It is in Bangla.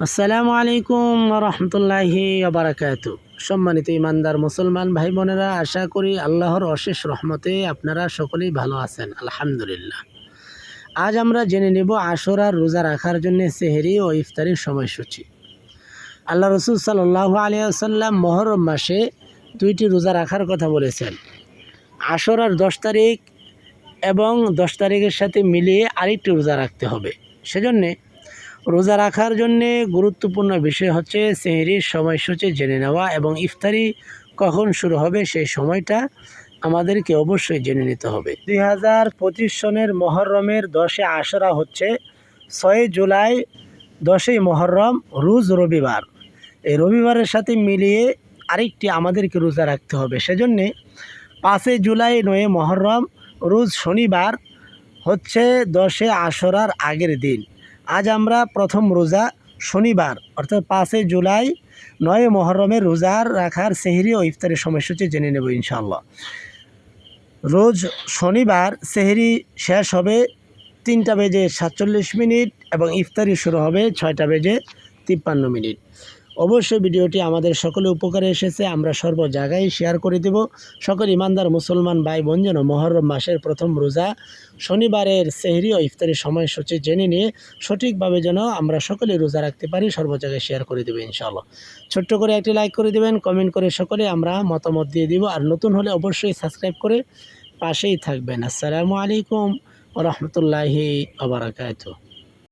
আসসালামু আলাইকুম রহমতুল্লাহি আবরাকাত সম্মানিত ইমানদার মুসলমান ভাই বোনেরা, আশা করি আল্লাহর অশেষ রহমতে আপনারা সকলেই ভালো আছেন, আলহামদুলিল্লাহ। আজ আমরা জেনে নেব আশরার রোজা রাখার জন্য সেহেরি ও ইফতারির সময়সূচি। আল্লাহ রসুল সাল্লাহ আলিয়াল্লাম মহরম মাসে দুইটি রোজা রাখার কথা বলেছেন। আশরার দশ তারিখ এবং দশ তারিখের সাথে মিলিয়ে আরেকটি রোজা রাখতে হবে। সেজন্যে রোজা রাখার জন্যে গুরুত্বপূর্ণ বিষয় হচ্ছে সেহরির সময়সূচি জেনে নেওয়া এবং ইফতারি কখন শুরু হবে সেই সময়টা আমাদেরকে অবশ্যই জেনে নিতে হবে। দুই হাজার পঁচিশ সনের মহরমের দশে আশরা হচ্ছে ছয় জুলাই, দশই মহরম, রোজ রবিবার। এই রবিবারের সাথে মিলিয়ে আরেকটি আমাদেরকে রোজা রাখতে হবে। সেজন্যে পাঁচই জুলাই, নয় মহরম, রোজ শনিবার হচ্ছে দশে আশরার আগের দিন। আজ আমরা প্রথম রোজা শনিবার, অর্থাৎ পাঁচই জুলাই, নয় মহরমের রোজার রাখার সেহরি ও ইফতারের সময়সূচি জেনে নেব ইনশাল্লাহ রোজ শনিবার সেহরি শেষ হবে তিনটা বেজে সাতচল্লিশ মিনিট এবং ইফতারি শুরু হবে ছয়টা বেজে তিপ্পান্ন মিনিট। অবশ্যই ভিডিওটি আমাদের সকলে উপকারে এসেছে। আমরা সর্ব জায়গায় শেয়ার করে দেব। সকল ইমানদার মুসলমান ভাই বোন যেন মহরম মাসের প্রথম রোজা শনিবারের সেহরি ও ইফতারের সময়সূচি জেনে নিয়ে সঠিকভাবে যেন আমরা সকলে রোজা রাখতে পারি, সর্ব জায়গায় শেয়ার করে দেবো ইনশাআল্লাহ। ছোট্ট করে একটি লাইক করে দেবেন কমেন্ট করে সকলে আমরা মতামত দিয়ে দিব। আর নতুন হলে অবশ্যই সাবস্ক্রাইব করে পাশেই থাকবেন। আসসালামু আলাইকুম রহমতুল্লাহি আবরাকাতু